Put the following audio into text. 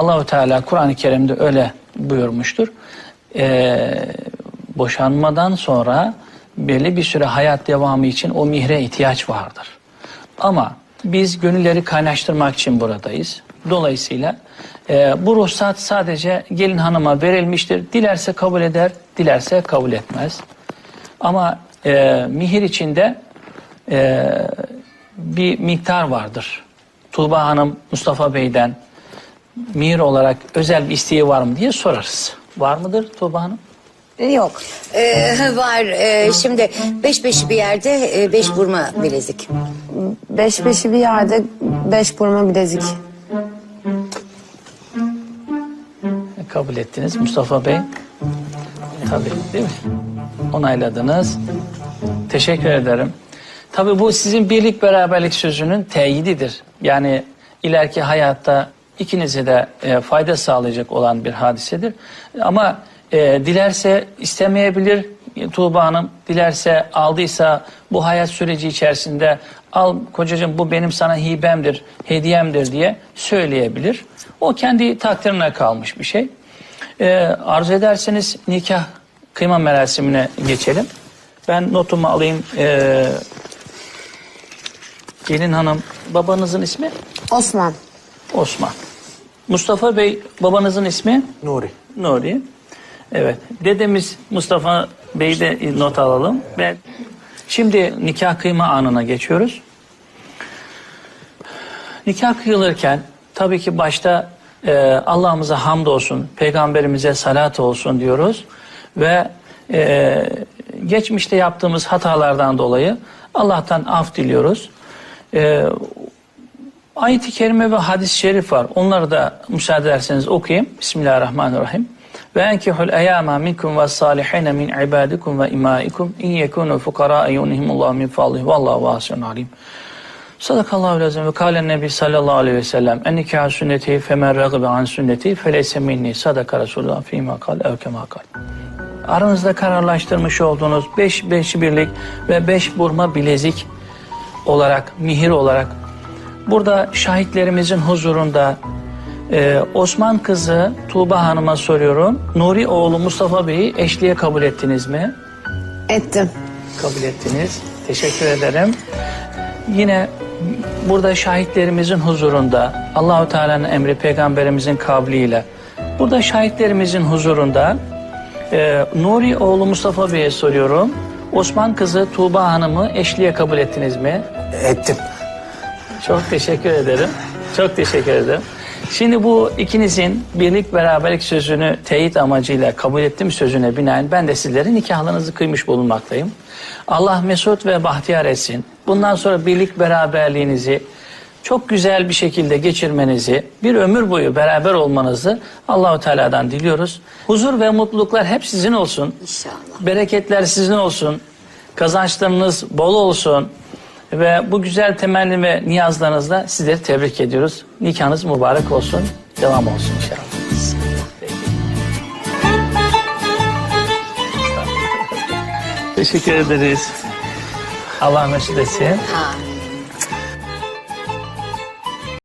Allahu Teala Kur'an-ı Kerim'de öyle buyurmuştur. Ee, boşanmadan sonra belli bir süre hayat devamı için o mihre ihtiyaç vardır. Ama biz gönülleri kaynaştırmak için buradayız. Dolayısıyla e, bu ruhsat sadece gelin hanıma verilmiştir. Dilerse kabul eder, dilerse kabul etmez. Ama e, mihir içinde e, bir miktar vardır. Tuğba Hanım Mustafa Bey'den mihir olarak özel bir isteği var mı diye sorarız. Var mıdır Tuğba Hanım? Yok. Ee, var. Ee, şimdi beş beş bir yerde e, beş burma bilezik. Beş beşi bir yerde beş burma bilezik. Kabul ettiniz Mustafa Bey. Tabii değil mi? Onayladınız. Teşekkür ederim. Tabii bu sizin birlik beraberlik sözünün teyididir. Yani ileriki hayatta ikinize de e, fayda sağlayacak olan bir hadisedir. Ama e, dilerse istemeyebilir Tuğba Hanım. Dilerse aldıysa bu hayat süreci içerisinde al kocacığım bu benim sana hibemdir, hediyemdir diye söyleyebilir. O kendi takdirine kalmış bir şey. Ee, arzu ederseniz nikah kıyma merasimine geçelim. Ben notumu alayım. Ee, gelin hanım babanızın ismi? Osman. Osman. Mustafa Bey babanızın ismi? Nuri. Nuri. Evet. Dedemiz Mustafa Bey'i de not alalım. Ve şimdi nikah kıyma anına geçiyoruz. Nikah kıyılırken tabii ki başta e, Allah'ımıza hamdolsun, peygamberimize salat olsun diyoruz. Ve e, geçmişte yaptığımız hatalardan dolayı Allah'tan af diliyoruz. E, Ayet-i kerime ve hadis-i şerif var. Onları da müsaade ederseniz okuyayım. Bismillahirrahmanirrahim. Ve enkihul eyama minkum ve salihine min ibadikum ve imaikum in yekunu fukara yunihimullahu min fadlihi vallahu vasiun alim. Sadakallahu lazım ve kâlen nebi sallallahu aleyhi ve sellem en nikâh sünneti femen râgıbe an sünneti feleyse minni sadaka Resulullah fîmâ kal ev kemâ kal. Aranızda kararlaştırmış olduğunuz beş beş birlik ve beş burma bilezik olarak, mihir olarak burada şahitlerimizin huzurunda e, Osman kızı Tuğba Hanım'a soruyorum. Nuri oğlu Mustafa Bey'i eşliğe kabul ettiniz mi? Ettim. Kabul ettiniz. Teşekkür ederim. Yine burada şahitlerimizin huzurunda Allahu Teala'nın emri peygamberimizin kavliyle burada şahitlerimizin huzurunda e, Nuri oğlu Mustafa Bey'e soruyorum. Osman kızı Tuğba Hanım'ı eşliğe kabul ettiniz mi? Ettim. Çok teşekkür ederim. Çok teşekkür ederim. Şimdi bu ikinizin birlik beraberlik sözünü teyit amacıyla kabul ettim sözüne binaen ben de sizlerin nikahlarınızı kıymış bulunmaktayım. Allah mesut ve bahtiyar etsin. Bundan sonra birlik beraberliğinizi çok güzel bir şekilde geçirmenizi, bir ömür boyu beraber olmanızı Allahu Teala'dan diliyoruz. Huzur ve mutluluklar hep sizin olsun. İnşallah. Bereketler sizin olsun. Kazançlarınız bol olsun. Ve bu güzel temenni ve niyazlarınızla sizleri tebrik ediyoruz. Nikahınız mübarek olsun. Devam olsun inşallah. Teşekkür ederiz. Allah mesut etsin. Amin.